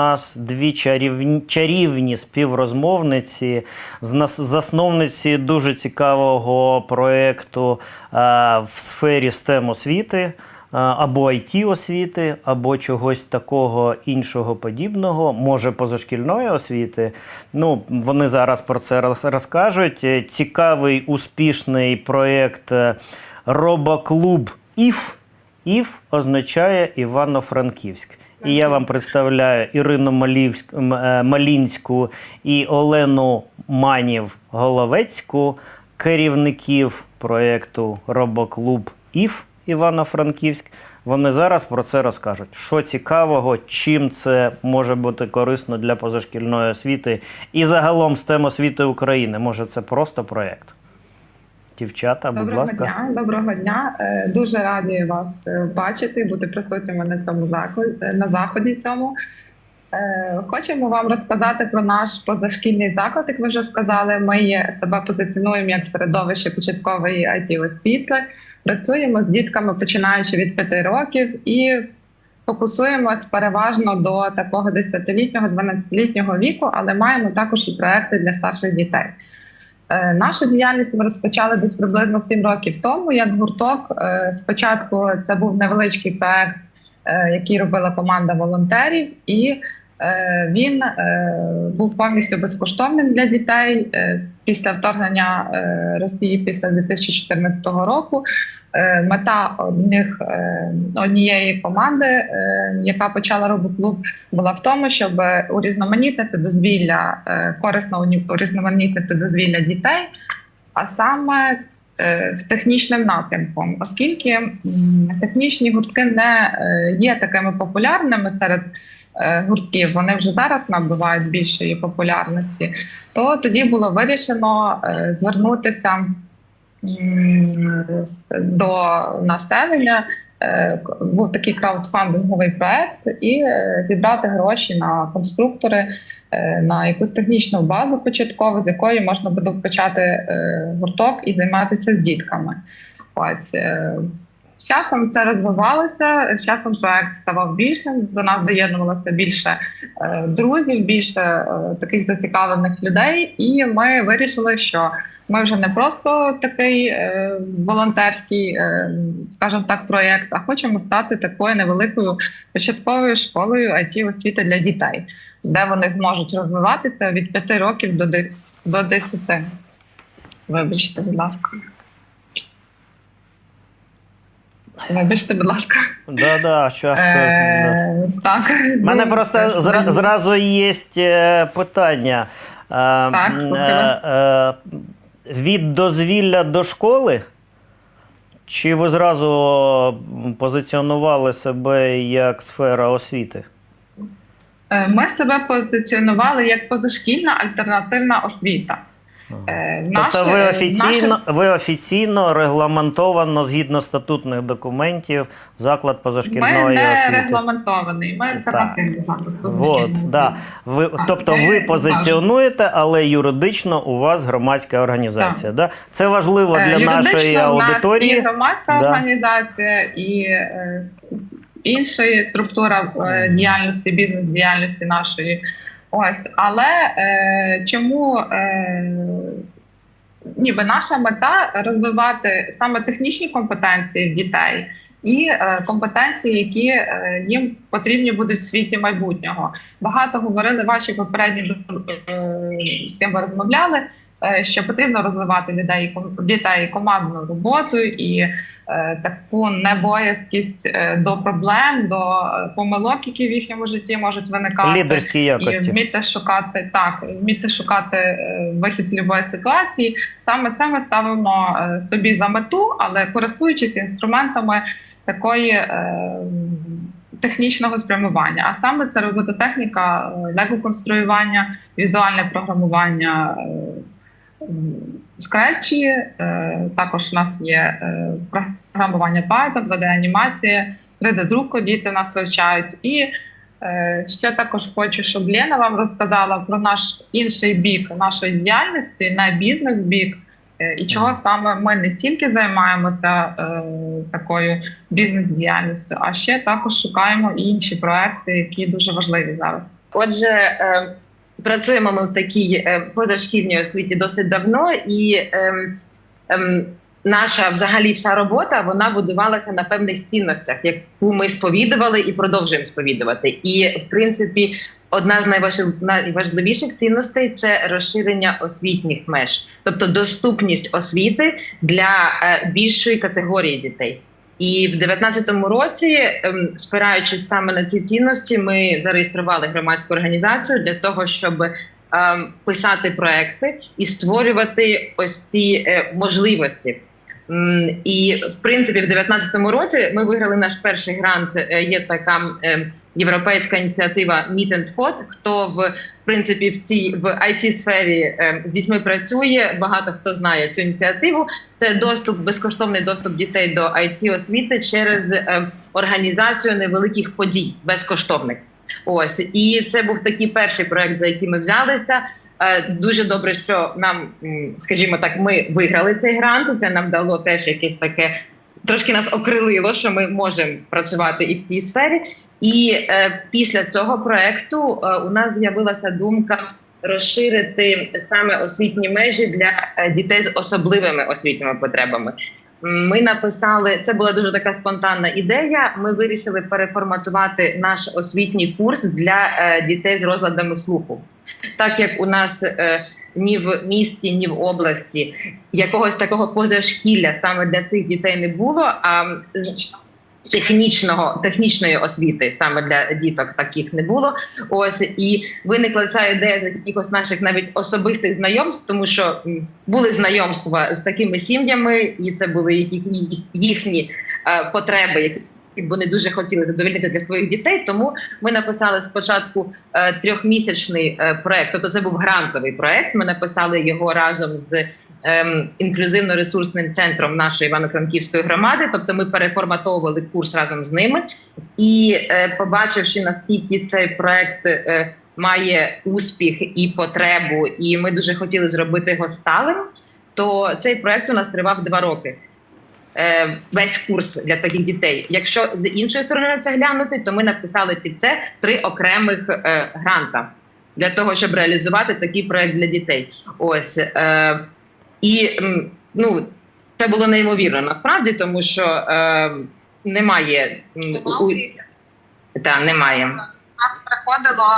нас дві чарівні, чарівні співрозмовниці, засновниці дуже цікавого проєкту е, в сфері STEM освіти. е, Або IT освіти, або чогось такого іншого подібного, може позашкільної освіти. Ну, вони зараз про це розкажуть. Е, Цікавий, успішний проєкт Робоклуб ІФ. ІФ означає Івано-Франківськ. І я вам представляю Ірину е, Малінську і Олену Манів Головецьку, керівників проєкту Робоклуб ІФ Івано-Франківськ. Вони зараз про це розкажуть. Що цікавого, чим це може бути корисно для позашкільної освіти і загалом STEM освіти України. Може, це просто проєкт. Дівчата, будь Доброго ласка. дня, доброго дня. Е, Дуже раді вас е, бачити, бути присутніми на цьому заході на заході. Цьому Е, хочемо вам розказати про наш позашкільний заклад. Як ви вже сказали, ми себе позиціонуємо як середовище початкової it освіти. Працюємо з дітками починаючи від 5 років і фокусуємось переважно до такого 10-літнього, 12-літнього віку, але маємо також і проекти для старших дітей. Е, Нашу діяльність ми розпочали десь приблизно 7 років тому. Як гурток, Е, спочатку це був невеличкий проект, е, який робила команда волонтерів, і він був повністю безкоштовним для дітей після вторгнення Росії після 2014 року. Е, Мета одних е, однієї команди, е, яка почала робоклуб, була в тому, щоб урізноманітнити дозвілля, корисно урізноманітнити дозвілля дітей, а саме в технічним напрямком, оскільки технічні гуртки не є такими популярними серед гуртків, вони вже зараз набувають більшої популярності, то тоді було вирішено звернутися до населення. Е, Був такий краудфандинговий проект і е, зібрати гроші на конструктори, е, на якусь технічну базу початкову, з якої можна буде почати гурток і займатися з дітками. Ось часом це розвивалося. З часом проект ставав більшим. До нас доєднувалося більше е, друзів, більше е, таких зацікавлених людей. І ми вирішили, що ми вже не просто такий е, волонтерський, скажімо так, проєкт, а хочемо стати такою невеликою початковою школою it освіти для дітей, де вони зможуть розвиватися від 5 років до 10. Вибачте, будь ласка. Вибачте, будь ласка. Да, да, щас, е, Е, так. У мене просто зра- зразу є е, питання. Е, Так, вас. е, від дозвілля до школи? Чи ви зразу позиціонували себе як сфера освіти? Е, Ми себе позиціонували як позашкільна альтернативна освіта. Е, Тобто ви е, офіційно, наше- ви офіційно регламентовано згідно статутних документів заклад позашкільної Ми позашкільної не освіти. регламентований, ми альтернативний заклад да. Ви, Так, тобто ви позиціонуєте, але юридично у вас громадська організація. Да? Це важливо Е, для юридично нашої аудиторії. І громадська Да. організація, і е, інша структура е, діяльності, бізнес-діяльності нашої. Ось, але е, чому е, ніби наша мета розвивати саме технічні компетенції дітей і е, компетенції, які е, їм потрібні будуть в світі майбутнього. Багато говорили ваші попередні е, з ким ви розмовляли. Е, Що потрібно розвивати людей дітей командну роботу і е, таку небоязкість е, до проблем, до помилок, які в їхньому житті можуть виникати Лідерські і вміти шукати так, вміти шукати вихід з будь-якої ситуації. Саме це ми ставимо собі за мету, але користуючись інструментами такої. Технічного спрямування, а саме це робототехніка, лего-конструювання, візуальне програмування, скретчі. е, Також у нас є е, програмування Python, 2D-анімація, 3D-друку діти нас вивчають. І Е, Ще також хочу, щоб Лена вам розказала про наш інший бік нашої діяльності, не бізнес-бік, е, і чого саме ми не тільки займаємося е, такою бізнес-діяльністю, а ще також шукаємо інші проекти, які дуже важливі зараз. Отже, е, працюємо ми в такій е, позашкільній освіті досить давно, і ем, ем, наша взагалі вся робота вона будувалася на певних цінностях, яку ми сповідували і продовжуємо сповідувати. І в принципі, одна з найважлив- найважливіших цінностей це розширення освітніх меж, тобто доступність освіти для е, більшої категорії дітей. І в 2019 році, ем, спираючись саме на ці цінності, ми зареєстрували громадську організацію для того, щоб ем, писати проекти і створювати ось ці е, можливості. І в принципі, в 2019 році ми виграли наш перший грант. Е, Є така е, європейська ініціатива Meet and Code. Хто в принципі в цій в it сфері е, з дітьми працює? Багато хто знає цю ініціативу. Це доступ, безкоштовний доступ дітей до it освіти через організацію невеликих подій безкоштовних. Ось і це був такий перший проект, за який ми взялися. Е, Дуже добре, що нам, скажімо так, ми виграли цей грант. Це нам дало теж якесь таке трошки нас окрилило, що ми можемо працювати і в цій сфері. І е, після цього проекту е, у нас з'явилася думка розширити саме освітні межі для е, дітей з особливими освітніми потребами. Ми написали це була дуже така спонтанна ідея. Ми вирішили переформатувати наш освітній курс для е, дітей з розладами слуху, так як у нас е, ні в місті, ні в області якогось такого позашкілля саме для цих дітей не було. А технічного технічної освіти саме для діток таких не було. Ось і виникла ця ідея з якихось наших навіть особистих знайомств, тому що були знайомства з такими сім'ями, і це були якісь їхні е, потреби, які вони дуже хотіли задовольнити для своїх дітей. Тому ми написали спочатку е, трьохмісячний е, проект. Тобто це був грантовий проект. Ми написали його разом з інклюзивно-ресурсним центром нашої Івано-Франківської громади. Тобто, ми переформатовували курс разом з ними. І е, побачивши наскільки цей проект е, має успіх і потребу, і ми дуже хотіли зробити його сталим, то цей проект у нас тривав два роки. Е, Весь курс для таких дітей. Якщо з іншої сторони це глянути, то ми написали під це три окремих е, гранта для того, щоб реалізувати такий проект для дітей. Ось е, і ну це було неймовірно насправді, тому що е, немає у, та, немає. У нас приходило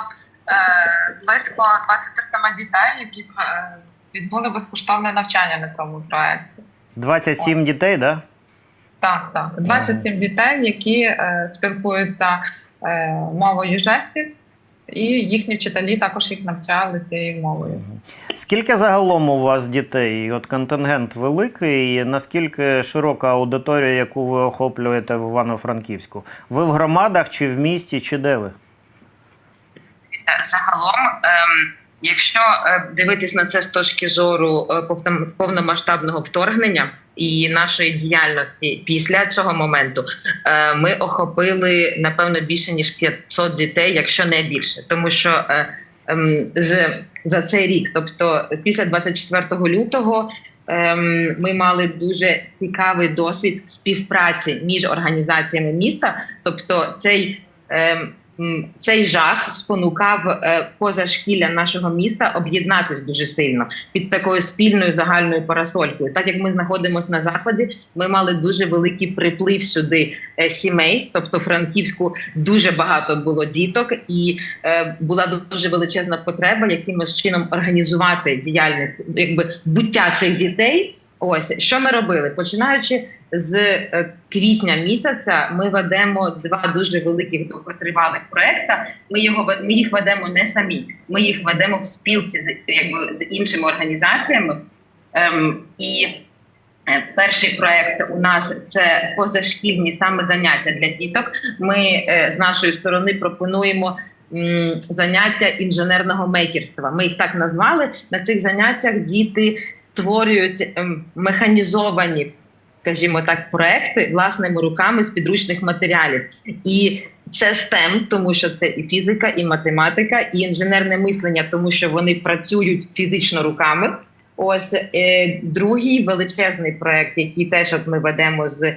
е, близько 27 дітей, які е, відбули безкоштовне навчання на цьому проєкті. 27 Ось. дітей, да? Так, так. 27 дітей, які е, спілкуються е, мовою жестів, і їхні вчителі також їх навчали цією мовою. Скільки загалом у вас дітей? От контингент великий. І наскільки широка аудиторія, яку ви охоплюєте в Івано-Франківську? Ви в громадах чи в місті, чи де ви? загалом, ем, якщо е, дивитись на це з точки зору е, повномасштабного вторгнення і нашої діяльності після цього моменту, е, ми охопили напевно більше ніж 500 дітей, якщо не більше, тому що. ем, з за цей рік, тобто після 24 лютого, ем, ми мали дуже цікавий досвід співпраці між організаціями міста. Тобто, цей ем, цей жах спонукав е, позашкілля нашого міста об'єднатись дуже сильно під такою спільною загальною парасолькою. Так як ми знаходимося на заході, ми мали дуже великий приплив сюди е, сімей. Тобто, Франківську дуже багато було діток, і е, була дуже величезна потреба якимось чином організувати діяльність, якби буття цих дітей. Ось що ми робили, починаючи з е, квітня місяця ми ведемо два дуже великих довготривалих проекта. Ми його ми їх ведемо не самі. Ми їх ведемо в спілці з якби з іншими організаціями. Ем, і е, перший проект у нас це позашкільні саме заняття для діток. Ми е, з нашої сторони пропонуємо. Заняття інженерного мейкерства. Ми їх так назвали. На цих заняттях діти створюють ем, механізовані скажімо так, проекти власними руками з підручних матеріалів. І це STEM, тому що це і фізика, і математика, і інженерне мислення, тому що вони працюють фізично руками. Ось е, другий величезний проект, який теж от ми ведемо з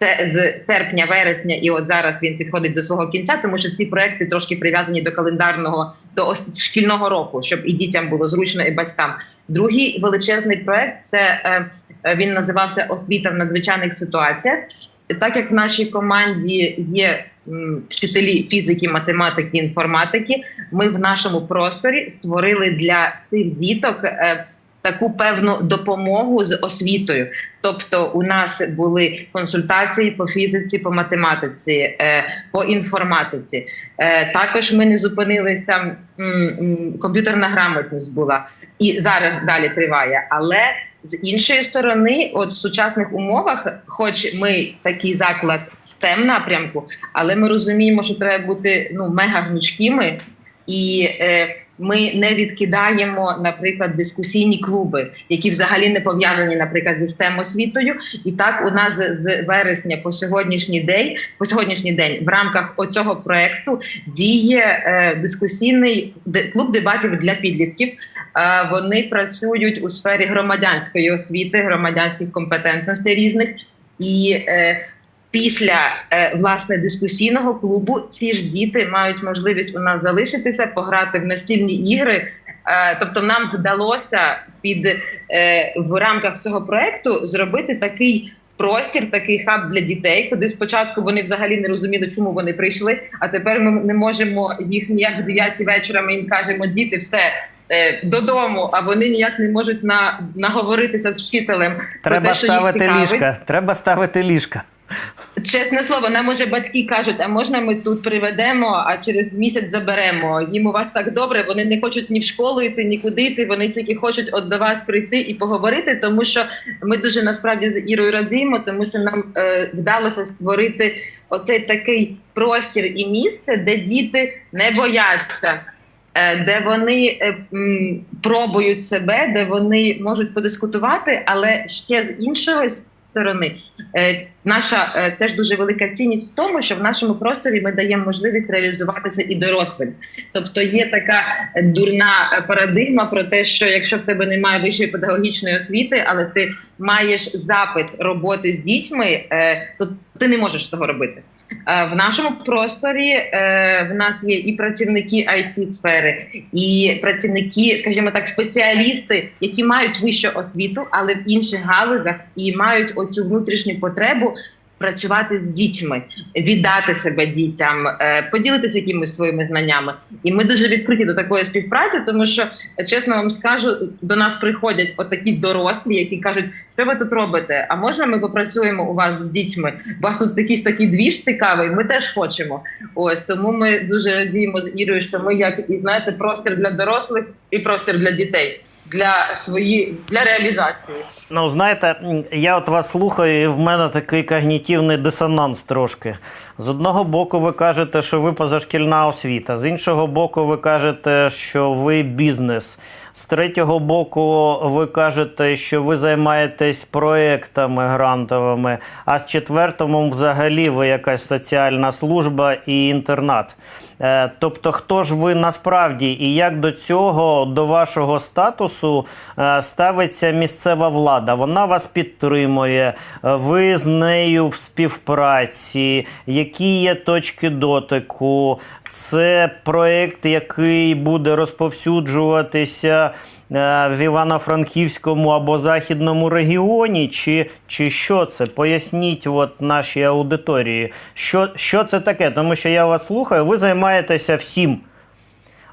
з серпня, вересня, і от зараз він підходить до свого кінця, тому що всі проекти трошки прив'язані до календарного до шкільного року, щоб і дітям було зручно, і батькам. Другий величезний проект це е, е, він називався Освіта в надзвичайних ситуаціях. Так як в нашій команді є вчителі фізики, математики, інформатики, ми в нашому просторі створили для цих діток е, таку певну допомогу з освітою. Тобто, у нас були консультації по фізиці, по математиці, е, по інформатиці. Е, також ми не зупинилися. Комп'ютерна грамотність була і зараз далі триває. Але з іншої сторони, от в сучасних умовах, хоч ми такий заклад STEM напрямку, але ми розуміємо, що треба бути ну мега гнучкими. І е, ми не відкидаємо, наприклад, дискусійні клуби, які взагалі не пов'язані, наприклад, зі STEM освітою. І так у нас з- вересня по сьогоднішній день, по сьогоднішній день, в рамках оцього проекту діє е, дискусійний клуб дебатів для підлітків. Е, вони працюють у сфері громадянської освіти, громадянських компетентностей різних і. Е, Після е, власне дискусійного клубу ці ж діти мають можливість у нас залишитися, пограти в настільні ігри. Е, тобто, нам вдалося під е, в рамках цього проекту зробити такий простір, такий хаб для дітей, куди спочатку вони взагалі не розуміли, чому вони прийшли. А тепер ми не можемо їх ніяк в 9 вечора. Ми їм кажемо, діти, все. Додому, а вони ніяк не можуть на наговоритися з вчителем. про Треба те, що ставити цікавить. ліжка. Треба ставити ліжка. Чесне слово, нам уже батьки кажуть, а можна ми тут приведемо, а через місяць заберемо. Їм у вас так добре. Вони не хочуть ні в школу йти, нікуди йти. Вони тільки хочуть от до вас прийти і поговорити. Тому що ми дуже насправді з Ірою радіємо, тому що нам е, вдалося створити оцей такий простір і місце, де діти не бояться. е, Де вони е, пробують себе, де вони можуть подискутувати, але ще з іншої сторони Е, Наша е, теж дуже велика цінність в тому, що в нашому просторі ми даємо можливість реалізуватися і дорослим. Тобто є така дурна е, парадигма про те, що якщо в тебе немає вищої педагогічної освіти, але ти маєш запит роботи з дітьми, е, то ти не можеш цього робити. Е, В нашому просторі е, в нас є і працівники it сфери, і працівники, скажімо так, спеціалісти, які мають вищу освіту, але в інших галузях і мають оцю внутрішню потребу. Працювати з дітьми, віддати себе дітям, е, поділитися якимись своїми знаннями, і ми дуже відкриті до такої співпраці, тому що чесно вам скажу, до нас приходять отакі дорослі, які кажуть, що ви тут робите? А можна ми попрацюємо у вас з дітьми? У вас тут якийсь такий двіж цікавий. Ми теж хочемо. Ось тому ми дуже радіємо з Ірою, що ми як і знаєте, простір для дорослих і простір для дітей для свої для реалізації. Ну, знаєте, я от вас слухаю, і в мене такий когнітивний дисонанс трошки. З одного боку, ви кажете, що ви позашкільна освіта, з іншого боку, ви кажете, що ви бізнес. З третього боку, ви кажете, що ви займаєтесь проектами грантовими, а з четвертому, взагалі, ви якась соціальна служба і інтернат. Е, Тобто, хто ж ви насправді і як до цього, до вашого статусу е, ставиться місцева влада? Вона вас підтримує, е, ви з нею в співпраці, які є точки дотику? Це проєкт, який буде розповсюджуватися в Івано-Франківському або Західному регіоні, чи, чи що це? Поясніть от нашій аудиторії, що, що це таке? Тому що я вас слухаю, ви займаєтеся всім.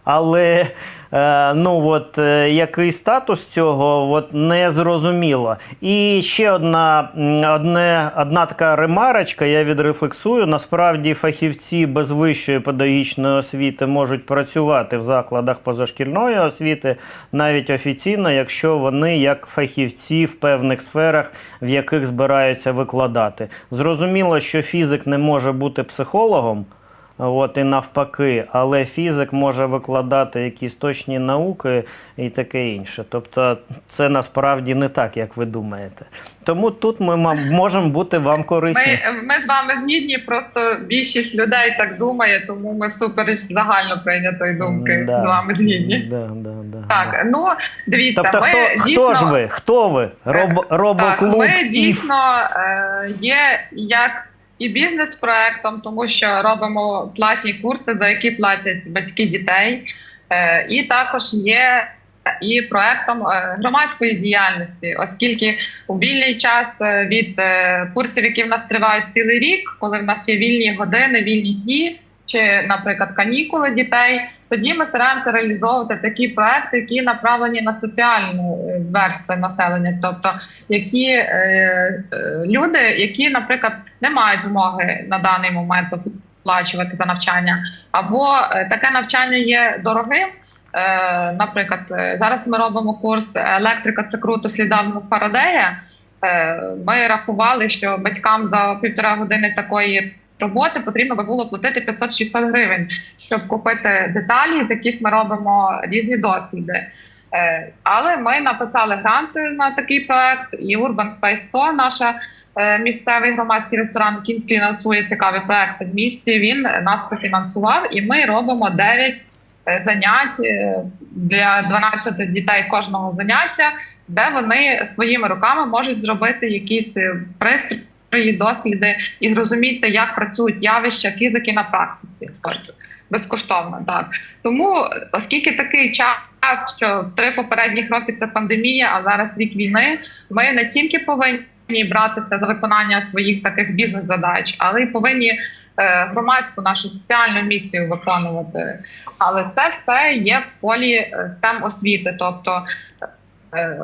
Але е, ну от е, який статус цього, от не зрозуміло. І ще одна, одне, одна така ремарочка, я відрефлексую. Насправді фахівці без вищої педагогічної освіти можуть працювати в закладах позашкільної освіти, навіть офіційно, якщо вони як фахівці в певних сферах, в яких збираються викладати. Зрозуміло, що фізик не може бути психологом. От і навпаки, але фізик може викладати якісь точні науки і таке інше. Тобто, це насправді не так, як ви думаєте. Тому тут ми можемо бути вам корисні. Ми, ми з вами згідні, просто більшість людей так думає, тому ми всупереч загально прийнятої думки Да. з вами згідні. Да, да, да, Так, ну дивіться, Тобто, ми хто, дійсно хто ж ви? Хто ви? Роб, так, ми дійсно е, є як і бізнес-проектом, тому що робимо платні курси, за які платять батьки дітей, е, і також є. І проектом е, громадської діяльності, оскільки у вільний час е, від курсів, які в нас тривають цілий рік, коли в нас є вільні години, вільні дні, чи, наприклад, канікули дітей, тоді ми стараємося реалізовувати такі проекти, які направлені на соціальну е, верстви населення, тобто які е, е, люди, які, наприклад, не мають змоги на даний момент оплачувати за навчання, або е, таке навчання є дорогим. Е, Наприклад, зараз ми робимо курс електрика це круто слідавного Фарадея. Е, Ми рахували, що батькам за півтора години такої роботи потрібно би було платити 500-600 гривень, щоб купити деталі, з яких ми робимо різні досліди. Е, Але ми написали гранти на такий проект, і Urban Space 100, наша е, місцевий громадський ресторан, який фінансує цікаві проекти в місті. Він нас профінансував, і ми робимо 9 е, занять для 12 дітей кожного заняття, де вони своїми руками можуть зробити якісь е, пристрої, досліди і зрозуміти, як працюють явища фізики на практиці. Безкоштовно, так тому, оскільки такий час, що три попередніх роки це пандемія, а зараз рік війни, ми не тільки повинні братися за виконання своїх таких бізнес-задач, але й повинні е, громадську нашу соціальну місію виконувати. Але це все є в полі е, STEM освіти, тобто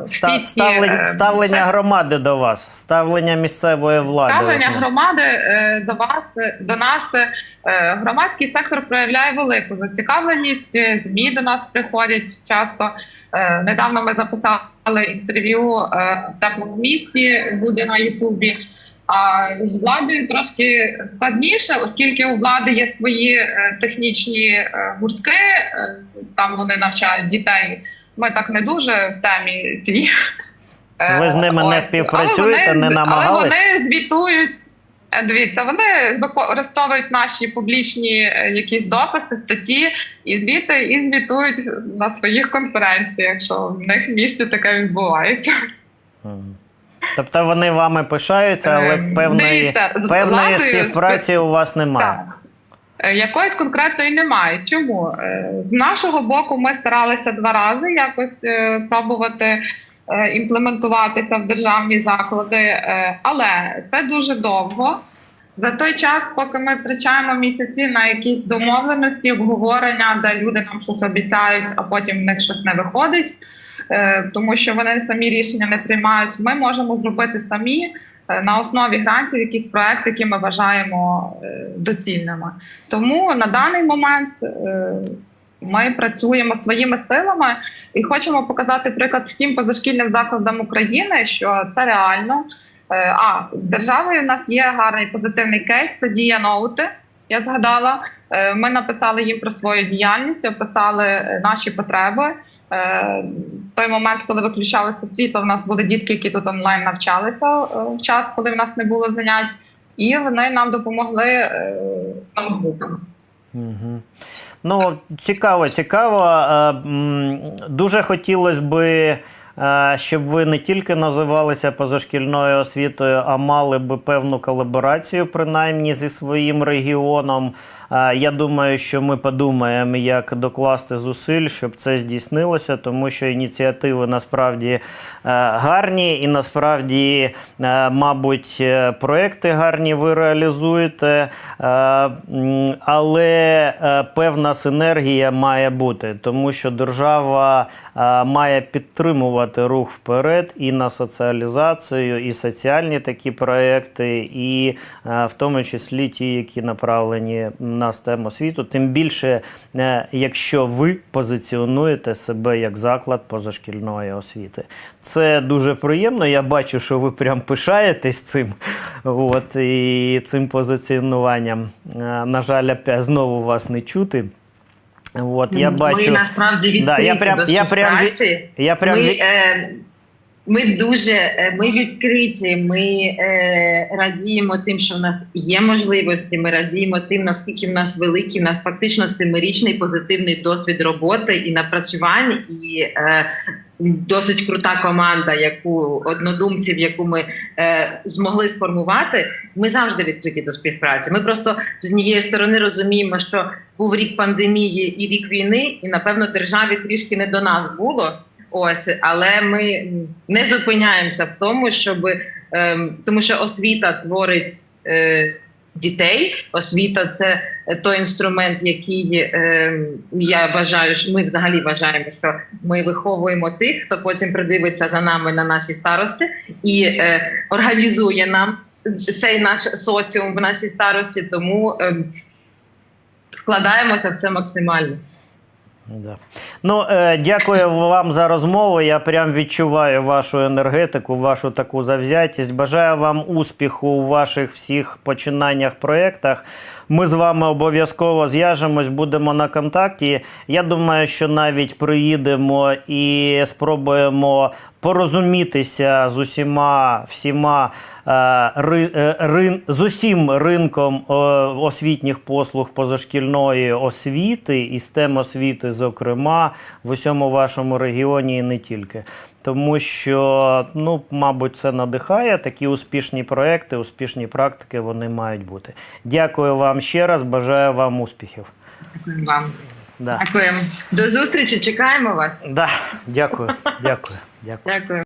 всі Ста- ці, ставлення, е, ставлення громади до вас, ставлення місцевої влади. Ставлення ну. громади е, до вас е, до нас е, громадський сектор проявляє велику зацікавленість. е, Змі до нас приходять часто. Е, Недавно ми записали інтерв'ю е, в теплому місті, буде на Ютубі. А з владою трошки складніше, оскільки у влади є свої е, технічні е, гуртки, е, там вони навчають дітей. Ми так не дуже в темі цій. Е, Ви з ними не співпрацюєте, вони- не намагались? Але вони звітують. е, Дивіться, вони використовують наші публічні е, якісь дописи, статті і звіти, і звітують на своїх конференціях, що в них в місті таке відбувається. Тобто вони вами пишаються, але певної, дивіться, певної владою співпраці у вас немає. Так. Е, Якоїсь конкретної немає. Чому? Е, З нашого боку ми старалися два рази якось е, пробувати імплементуватися в державні заклади, але це дуже довго. За той час, поки ми втрачаємо місяці на якісь домовленості, обговорення, де люди нам щось обіцяють, а потім в них щось не виходить, тому що вони самі рішення не приймають. Ми можемо зробити самі на основі грантів якісь проекти, які ми вважаємо е, доцільними. Тому на даний момент е, ми працюємо своїми силами і хочемо показати приклад всім позашкільним закладам України, що це реально. Е, А з державою у нас є гарний позитивний кейс. Це дія ноути. Я згадала. Е, Ми написали їм про свою діяльність, описали е, наші потреби. Той момент, коли виключалося світло, в нас були дітки, які тут онлайн навчалися е, в час, коли в нас не було занять, і вони нам допомогли е, ноутбуками. Угу. Ну, цікаво, цікаво. Дуже хотілося би, е, щоб ви не тільки називалися позашкільною освітою, а мали би певну колаборацію, принаймні зі своїм регіоном. Я думаю, що ми подумаємо, як докласти зусиль, щоб це здійснилося, тому що ініціативи насправді е, гарні, і насправді, е, мабуть, е, проекти гарні ви реалізуєте, але певна синергія має бути, тому що держава має підтримувати рух вперед і на соціалізацію, і соціальні такі проекти, і в тому числі ті, які направлені на STEM освіту. Тим більше, е, якщо ви позиціонуєте себе як заклад позашкільної освіти. Це дуже приємно. Я бачу, що ви прям пишаєтесь цим. От, і цим позиціонуванням. Е, На жаль, знову вас не чути. От, я Ми насправді відкриті Да, я прям- до я прям я прям ми, е, ми дуже е, ми відкриті. Ми е, радіємо тим, що в нас є можливості. Ми радіємо тим, наскільки в нас великий, нас фактично семирічний позитивний досвід роботи і напрацювань, і е, досить крута команда, яку однодумців, яку ми е, змогли сформувати. Ми завжди відкриті до співпраці. Ми просто з однієї сторони розуміємо, що був рік пандемії і рік війни, і напевно державі трішки не до нас було. Ось, але ми не зупиняємося в тому, щоб ем, тому, що освіта творить е, дітей. Освіта це той інструмент, який ем, я вважаю, що ми взагалі вважаємо, що ми виховуємо тих, хто потім придивиться за нами на нашій старості і е, організує нам цей наш соціум в нашій старості. Тому ем, вкладаємося в це максимально. Да. Ну, е, дякую вам за розмову. Я прям відчуваю вашу енергетику, вашу таку завзятість. Бажаю вам успіху у ваших всіх починаннях, проєктах. Ми з вами обов'язково зв'яжемось, будемо на контакті. Я думаю, що навіть приїдемо і спробуємо порозумітися з усіма всіма е, ри, е, рин, з усім ринком е, освітніх послуг позашкільної освіти і STEM освіти, зокрема, в усьому вашому регіоні і не тільки. Тому що, ну, мабуть, це надихає. Такі успішні проекти, успішні практики вони мають бути. Дякую вам ще раз, бажаю вам успіхів. Дякую вам. Да. Дякуємо. До зустрічі. Чекаємо вас. Да, дякую, дякую, De acuerdo.